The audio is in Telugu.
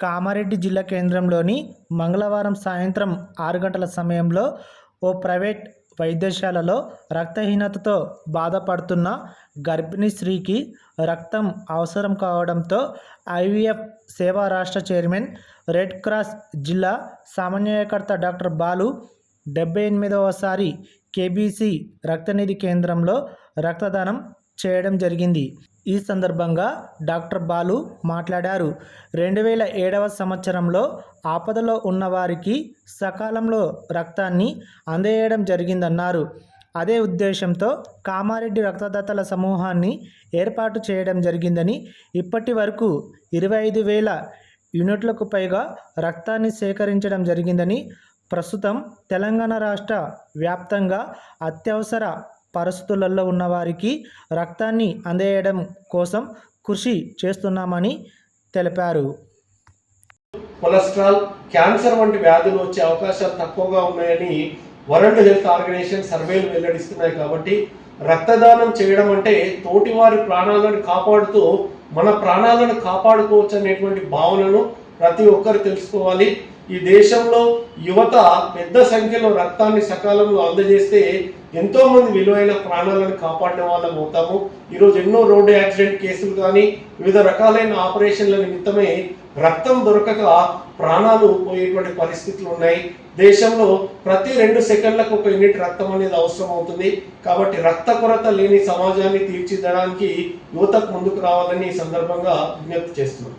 కామారెడ్డి జిల్లా కేంద్రంలోని మంగళవారం సాయంత్రం ఆరు గంటల సమయంలో ఓ ప్రైవేట్ వైద్యశాలలో రక్తహీనతతో బాధపడుతున్న గర్భిణీ స్త్రీకి రక్తం అవసరం కావడంతో ఐవీఎఫ్ సేవా రాష్ట్ర చైర్మన్ రెడ్ క్రాస్ జిల్లా సమన్వయకర్త డాక్టర్ బాలు డెబ్బై ఎనిమిదవసారి కేబీసీ రక్తనిధి కేంద్రంలో రక్తదానం చేయడం జరిగింది. ఈ సందర్భంగా డాక్టర్ బాలు మాట్లాడారు. రెండు వేల ఏడవ సంవత్సరంలో ఆపదలో ఉన్నవారికి సకాలంలో రక్తాన్ని అందజేయడం జరిగిందన్నారు. అదే ఉద్దేశంతో కామారెడ్డి రక్తదాతల సమూహాన్ని ఏర్పాటు చేయడం జరిగిందని ఇప్పటి వరకు ఇరవై ఐదు వేల యూనిట్లకు పైగా రక్తాన్ని సేకరించడం జరిగిందని ప్రస్తుతం తెలంగాణ రాష్ట్ర వ్యాప్తంగా అత్యవసర పరిస్థితులలో ఉన్నవారికి రక్తాన్ని అందజేయడం కోసం కృషి చేస్తున్నామని తెలిపారు. కొలెస్ట్రాల్ క్యాన్సర్ వంటి వ్యాధులు వచ్చే అవకాశాలు తక్కువగా ఉన్నాయని వరల్డ్ హెల్త్ ఆర్గనైజేషన్ సర్వేలు వెల్లడిస్తున్నాయి కాబట్టి రక్తదానం చేయడం అంటే తోటివారి ప్రాణాలను కాపాడుతూ మన ప్రాణాలను కాపాడుకోవచ్చు అనేటువంటి భావనను ప్రతి ఒక్కరు తెలుసుకోవాలి. ఈ దేశంలో యువత పెద్ద సంఖ్యలో రక్తాన్ని సకాలంలో అందజేస్తే ఎంతో మంది విలువైన ప్రాణాలను కాపాడిన వాళ్ళం అవుతాము. ఈరోజు ఎన్నో రోడ్డు యాక్సిడెంట్ కేసులు కానీ వివిధ రకాలైన ఆపరేషన్ల నిమిత్తమే రక్తం దొరకక ప్రాణాలు పోయేటువంటి పరిస్థితులు ఉన్నాయి. దేశంలో ప్రతి రెండు సెకండ్లకు ఒక యూనిట్ రక్తం అనేది అవసరం అవుతుంది. కాబట్టి రక్త కొరత లేని సమాజాన్ని తీర్చిదడానికి యువతకు ముందుకు రావాలని ఈ సందర్భంగా విజ్ఞప్తి చేస్తున్నాం.